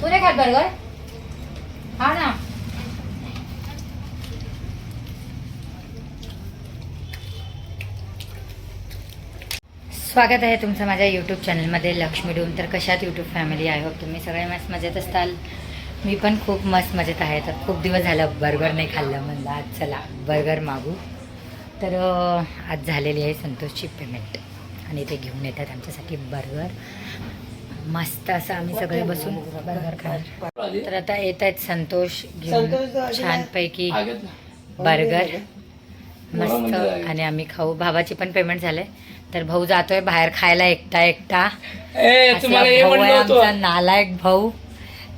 तू नाही खात बर्गर हा ना. स्वागत आहे तुमचं माझ्या यूट्यूब चॅनलमध्ये लक्ष्मी डूम. तर कशात यूट्यूब फॅमिली आहे? होप तुम्ही सगळे मस्त मजेत असताल. मी पण खूप मस्त मजेत आहे. तर खूप दिवस झालं बर्गर नाही खाल्लं म्हणलं. आज चला बर्गर मागू. तर आज झालेली आहे संतोषची पेमेंट आणि ते घेऊन येतात आमच्यासाठी बर्गर. मस्त असं आम्ही सगळे बसून बर्गर खाणार. तर आता येत आहेत संतोष घेऊन छानपैकी बर्गर. मस्त. आणि आम्ही खाऊ. भावाची पण पेमेंट झाले तर भाऊ जातोय बाहेर खायला एकटा एकटा. ए असला तुम्हाला हे भाऊ आहे आमचा नालायक भाऊ.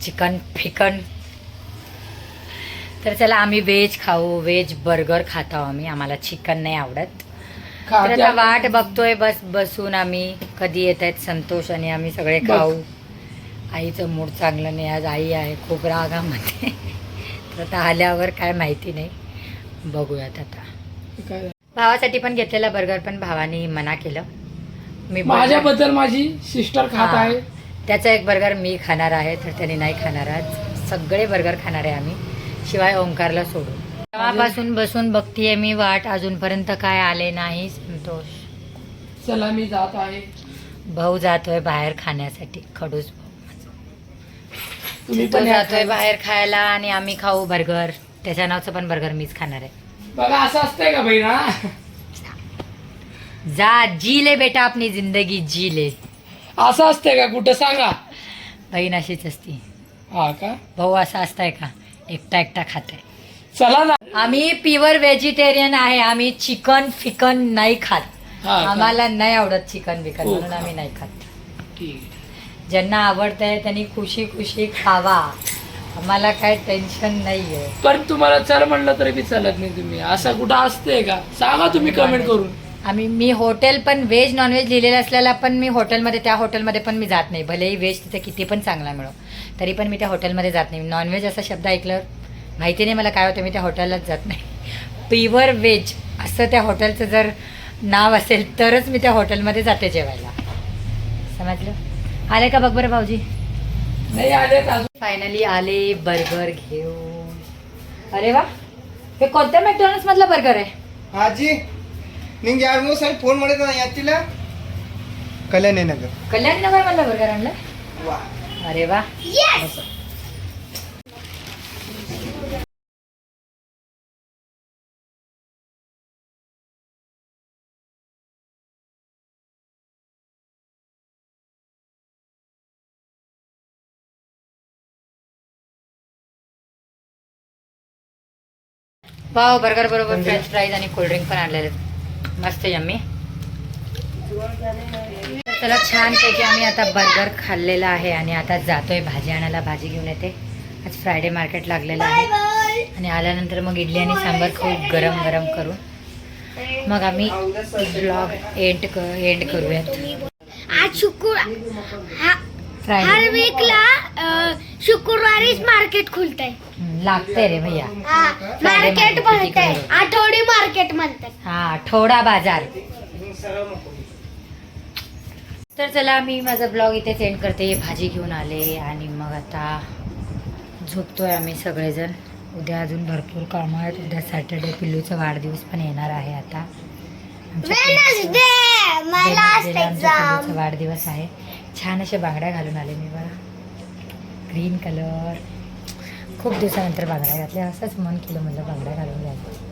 चिकन फिकन. तर चला आम्ही व्हेज खाऊ. व्हेज बर्गर खात आहो आम्ही. आम्हाला चिकन नाही आवडत. तर आता वाट बघतोय बस बसून आम्ही. कधी येत आहेत संतोष आणि आम्ही सगळे. खाऊ. आईचं मूड चांगलं नाही आज आई आहे खूप रागामध्ये. तर आता आल्यावर काय माहिती नाही. बघूयात आता? भावासाठी पण घेतलेला बर्गर पण भावाने मना केलं. मी माझ्याबद्दल माझी सिस्टर खात. आहे. त्याचा एक बर्गर मी खाणार आहे तर त्याने नाही खाणार आज. सगळे बर्गर खाणार आहे आम्ही. शिवाय ओंकारला सोडून. तेव्हापासून बसून बघतीये मी वाट. अजूनपर्यंत काय आले नाही. संतोष. चला मी जात आहे. भाऊ जातोय बाहेर खाण्यासाठी. खडूस भाऊ तुम्ही तो पण या. जातोय. बाहेर खायला आणि आम्ही खाऊ बर्गर. त्याच्या नावचं पण बर्गर मीच खाणार आहे. बघा असं असतंय का बहिणा? जा जी ले बेटा आपली जिंदगी जी ले. असं असतंय का? कुठं सांगा? बहीण अशीच असती. हा का? भाऊ असा असताय का? एकटा एकटा खात आहे चला ना. आम्ही प्युअर व्हेजिटेरियन आहे आम्ही चिकन फिकन नाही खात. हा का? आम्हाला नाही आवडत चिकन बिकन हो. म्हणून का? आम्ही नाही खात. ठीक आहे. ज्यांना आवडतंय त्यांनी खुशी खुशी खावा. आम्हाला काय टेन्शन नाहीये. पण तुम्हाला चल म्हणलं तरी बी चालत नाही तुम्ही. असं कुठं असतंय का? सांगा तुम्ही कमेंट करून. आम्ही मी हॉटेल पण व्हेज नॉनव्हेज लिहिलेलं असलेला पण मी हॉटेलमध्ये त्या हॉटेलमध्ये पण मी जात नाही. भलेही व्हेज तिथे किती पण चांगला मिळो तरी पण मी त्या हॉटेलमध्ये जात नाही. नॉनव्हेज असा शब्द ऐकल्यावर माहिती नाही मला काय होतं मी त्या हॉटेललाच जात नाही प्युअर व्हेज असं त्या हॉटेलचं जर नाव असेल तरच मी त्या हॉटेलमध्ये जाते जेवायला समजलं आले का बघ बरं भाऊजी नाही आले अजून फायनली आले बर्गर घेऊन अरे वा हे कोणत्या मॅकडॉनल्ड्स मधला बर्गर आहे ಹಾಜಿ ನಿಂಗೆ ಎರಡು ಮೂರು ಸಲ ಫೋನ್ ಮಾಡಿದ ಎತ್ತಿಲ್ಲ ಕಲ್ಯಾಣಿ ನಗರ್ कल्याण नगर मधला बर्गर आणलं ವಾ अरे वा वाव बर्गर बरोबर फ्रेंच फ्राईज आणि कोल्ड्रिंक पण आणलेले. आहेत. मस्त यम्मी चला छानपैकी आम्ही आता बर्गर खाल्लेला आहे आणि आता जातोय भाजी आणायला. भाजी घेऊन येते. आज फ्रायडे मार्केट लागलेलं आहे. आणि आल्यानंतर मग इडली आणि सांबार खूप गरम गरम करू. मग आम्ही ब्लॉग एंड क एंड करूयात. आज शुक्र हा- हर फ्रायडे वीकला अ, शुक्रवारीच मार्केट खुलतंय. लागते रे भैया. मार्केट market म्हणताय आठवडी मार्केट म्हणतात. हा आठवडा बाजार. तर चला मी माझा ब्लॉग इथे सेंड करते. भाजी घेऊन आले आणि मग आता झोपतोय आम्ही सगळेजण. उद्या अजून भरपूर कामं आहेत. उद्या सॅटर्डे पिल्लूचा वाढदिवस पण येणार आहे आता. आमच्या वाढदिवस आहे. छान अशा बांगड्या घालून आले मी बघा. ग्रीन कलर खूप दिवसानंतर बांगड्या घातल्या. असंच मन केलं म्हटलं बांगड्या घालून घ्यायचं.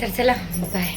तर चला बाय